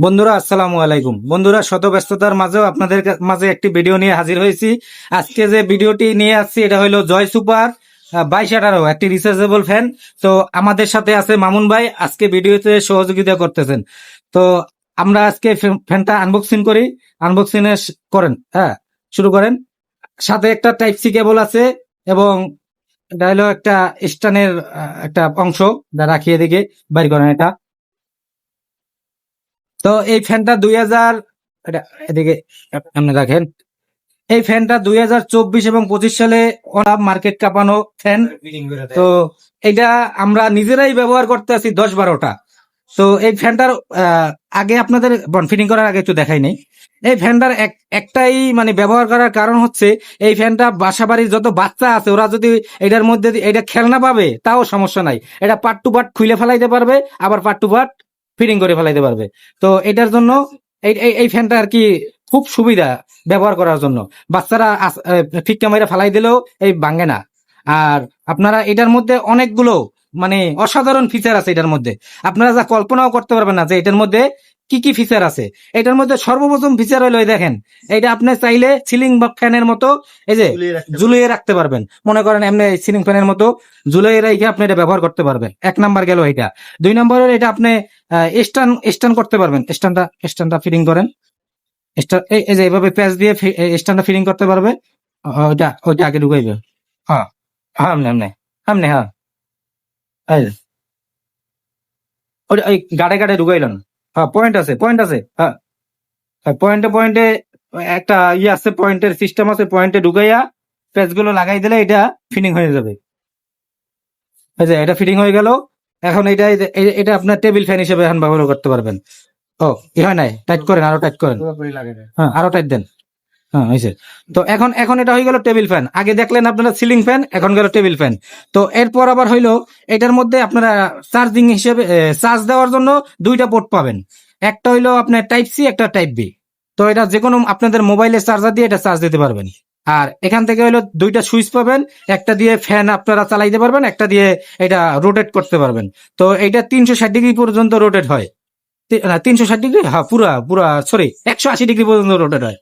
বন্ধুরা, আসসালামু আলাইকুম। বন্ধুরা শত ব্যস্ততার মাঝেও আপনাদের মাঝে একটি ভিডিও নিয়ে হাজির হয়েছি। আজকে যে ভিডিওটি নিয়ে আসছি, এটা হলো জয় সুপার বাইশ আঠারো, একটি রিচার্জেবল ফ্যান তো আমাদের সাথে আছে মামুন ভাই, আজকে ভিডিওতে সহযোগিতা করতেছেন। তো আমরা আজকে ফ্যান- ফ্যানটা আনবক্সিং করি। আনবক্সিং করেন হ্যাঁ শুরু করেন। সাথে একটা টাইপ সি কেবল আছে এবং এটা হলো একটা স্টানের একটা অংশ। রাখিয়ে দিকে বাইর করেন এটা। তো এই ফ্যানটা দুই হাজার এদিকে আপনি রাখেন। এই ফ্যানটা দুই হাজার চব্বিশ এবং পঁচিশ সালে অনাপ মার্কেট কাঁপানো ফ্যান। তো এটা আমরা নিজেরাই ব্যবহার করতে আছি দশ বারোটা। তো এই ফ্যানটার আগে আপনাদের ফিটিং করার আগে একটু দেখাই নেই। এই ফ্যানটার এক- একটাই মানে ব্যবহার করার কারণ হচ্ছে এই ফ্যানটা বাসা বাড়ির যত বাচ্চা আছে, ওরা যদি এটার মধ্যে এটা খেলনা পাবে, তাও সমস্যা নাই। এটা পাট টু পাট খুলে ফেলাইতে পারবে, আবার পার্ট টু পার্ট ফিটিং করে ফেলাইতে পারবে। তো এটার জন্য এই ফ্যানটা আর কি খুব সুবিধা ব্যবহার করার জন্য। বাচ্চারা ফিক্কা মাইরা ফালাই দিলেও এই ভাঙে না। আর আপনারা এটার মধ্যে অনেকগুলো মানে অসাধারণ ফিচার আছে এটার মধ্যে। আপনারা যা কল্পনাও করতে পারবেন না যে এটার মধ্যে কি কি ফিচার আছে। এটার মধ্যে সর্বপ্রথম ফিচার হলো দেখেন। এটা আপনি চাইলে সিলিং বা ফ্যানের মতো এই যে ঝুলিয়ে রাখতে পারবেন। মনে করেন এমনি সিলিং ফ্যানের মতো ঝুলিয়ে রেখে আপনি এটা ব্যবহার করতে পারবেন। এক নাম্বার গেল এটা দুই নম্বরের এটা আপনি স্টান স্টান করতে পারবেন। স্টানটা স্টানটা ফিটিং করেন। এই যে এইভাবে প্যাচ দিয়ে স্টানটা ফিটিং করতে পারবে। ওইটা ওইটা আগে ঢুকাইবে। হ্যাঁ হ্যাঁ এমনি এমনি হ্যাঁ। ওইটা ওই গাড়ে গাড়ে ঢুকাইলেন। হ্যাঁ পয়েন্ট আছে পয়েন্ট আছে হ্যাঁ। পয়েন্টে পয়েন্টে একটা ইয়ে আছে পয়েন্টের সিস্টেম আছে পয়েন্টে ঢুকাইয়া প্যাচগুলো লাগাই দিলে এটা ফিটিং হয়ে যাবে। এই যে, এটা ফিটিং হয়ে গেল। এখন এটা এটা আপনার টেবিল ফ্যান হিসেবে এখন ব্যবহার করতে পারবেন। ও, ই হয় নাই? টাইট করেন, আরও টাইট করেন। হ্যাঁ আরও টাইট দেন। হ্যাঁ হয়েছে তো এখন এখন এটা হয়ে গেল টেবিল ফ্যান। আগে দেখলেন আপনারা সিলিং ফ্যান, এখন গেল টেবিল ফ্যান। তো এরপর আবার হইল, এটার মধ্যে আপনারা চার্জিং হিসেবে চার্জ দেওয়ার জন্য দুইটা পোর্ট পাবেন। একটা হইল আপনার টাইপ সি, একটা টাইপ বি। তো এটা যে কোনো আপনাদের মোবাইলে চার্জার দিয়ে এটা চার্জ দিতে পারবেন। আর এখান থেকে হলো দুইটা সুইচ পাবেন একটা দিয়ে ফ্যান আপনারা চালাইতে পারবেন একটা দিয়ে এটা রোটেট করতে পারবেন। তো এটা তিনশো ষাট ডিগ্রি পর্যন্ত রোটেট হয়। না তিনশো ষাট ডিগ্রি হ্যাঁ পুরা পুরা সরি একশো আশি ডিগ্রি পর্যন্ত রোটেট হয়।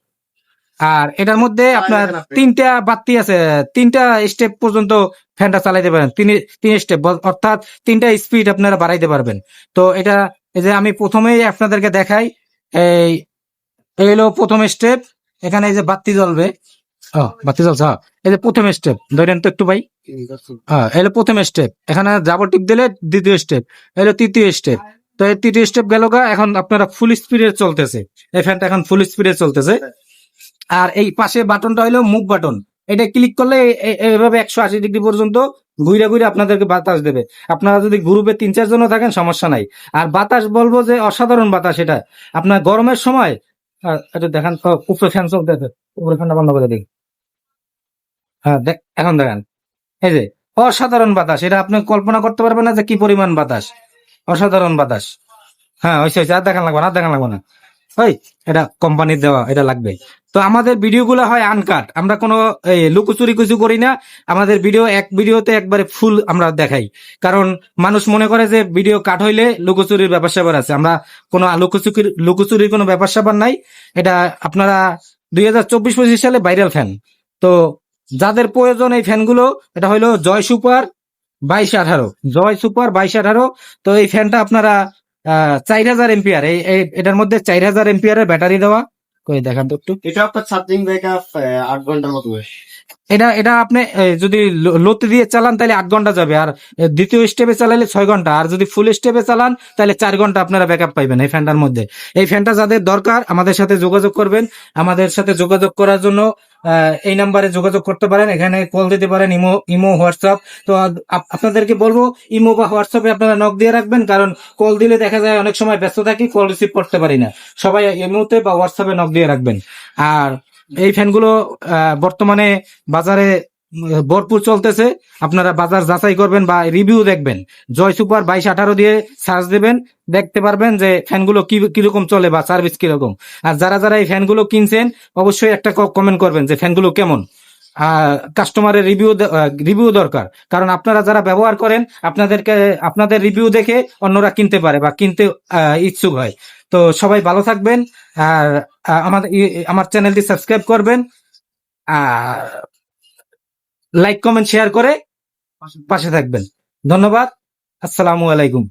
আর এটার মধ্যে আপনার তিনটা বাতি আছে তিনটা স্টেপ পর্যন্ত ফ্যানটা চালাইতে পারেন। তিন তিন স্টেপ অর্থাৎ তিনটা স্পিড আপনারা বাড়াইতে পারবেন। তো এটা এই যে আমি প্রথমেই আপনাদেরকে দেখাই এই হলো প্রথম স্টেপ এখানে এই যে বাতি জ্বলবে। বাতি জ্বলছে হ্যাঁ। হ্যাঁ ফুল স্পিডে চলতেছে। ফুল স্পিডে আর এই পাশে বাটনটা হলো মুভ বাটন এটা ক্লিক করলে এভাবে একশো আশি ডিগ্রি পর্যন্ত ঘুরে ঘুরে আপনাদেরকে বাতাস দেবে। আপনারা যদি গ্রুপে তিন, চার জন থাকেন, সমস্যা নাই। আর বাতাস বলব যে অসাধারণ বাতাস এটা। আপনার গরমের সময় এটা উপরে ফ্যান চলতেছে, উপরে ফ্যানটা বন্ধ করে হ্যাঁ এখন দেখেন। এই যে, অসাধারণ বাতাস, এটা আপনি কল্পনা করতে পারবেন না যে কি পরিমাণ বাতাস। অসাধারণ বাতাস। হ্যাঁ হয়েছে হয়েছে আর দেখান লাগবে না, আর দেখান লাগবে না। ওই, এটা কোম্পানির দেওয়া, এটা লাগবে। তো আমাদের ভিডিওগুলো হয় আনকাট আমরা কোনো লুকোচুরি কিছু করি না। আমাদের ভিডিও, এক ভিডিওতে একবারে ফুল আমরা দেখাই। কারণ মানুষ মনে করে যে ভিডিও কাট হইলে লুকোচুরির ব্যাপার স্যাপার আছে। আমরা কোনো লুকোচুরির লুকোচুরির কোনো ব্যাপার স্যাপার নাই। এটা আপনারা দুই হাজার চব্বিশ পঁচিশ সালে ভাইরাল ফ্যান তো যাদের প্রয়োজন এই ফ্যানগুলো, এটা হলো জয় সুপার বাইশ আঠারো। জয় সুপার বাইশ আঠারো, তো এই ফ্যানটা আপনারা চার হাজার এম্পিয়ার, এই এটার মধ্যে চার হাজার এম্পিয়ারের ব্যাটারি দেওয়া। করে দেখান তো একটু। এটা আপনার চার্জিং ব্যাকআপ আট ঘণ্টার মতো। এটা এটা আপনি যদি লোতে দিয়ে চালান তাহলে আট ঘণ্টা যাবে, আর দ্বিতীয় স্টেপে চালালে ছয় ঘণ্টা, আর যদি ফুল স্টেপে চালান তাহলে চার ঘণ্টা আপনারা ব্যাকআপ পাইবেন এই ফ্যানটার মধ্যে। এই ফ্যানটা যাদের দরকার, আমাদের সাথে যোগাযোগ করবেন, আমাদের সাথে যোগাযোগ করার জন্য এই নাম্বারে যোগাযোগ করতে পারেন, এখানে কল দিতে পারেন, ইমো ইমো, হোয়াটসঅ্যাপ। তো আপ- আপনাদেরকে বলব, ইমো বা হোয়াটসঅ্যাপে আপনারা নক দিয়ে রাখবেন, কারণ কল দিলে দেখা যায় অনেক সময় ব্যস্ত থাকি কল রিসিভ করতে পারি না। সবাই ইমোতে বা হোয়াটসঅ্যাপে নক দিয়ে রাখবেন। আর এই ফ্যানগুলো বর্তমানে বাজারে ভরপুর চলতেছে। আপনারা বাজার যাচাই করবেন বা রিভিউ দেখবেন। জয় সুপার বাইশ আঠারো দিয়ে সার্চ দেবেন, দেখতে পারবেন যে ফ্যানগুলো কি, কীরকম চলে বা সার্ভিস কীরকম। আর যারা যারা এই ফ্যানগুলো কিনছেন, অবশ্যই একটা কমেন্ট করবেন যে ফ্যানগুলো কেমন। কাস্টমারের রিভিউ রিভিউ দরকার। কারণ আপনারা যারা ব্যবহার করেন, আপনাদেরকে, আপনাদের রিভিউ দেখে অন্যরা কিনতে পারে বা কিনতে ইচ্ছুক হয়। তো সবাই ভালো থাকবেন, আর আমাদের আমার চ্যানেলটি সাবস্ক্রাইব করবেন, আর লাইক, কমেন্ট, শেয়ার করে পাশে থাকবেন। ধন্যবাদ, আসসালামু আলাইকুম।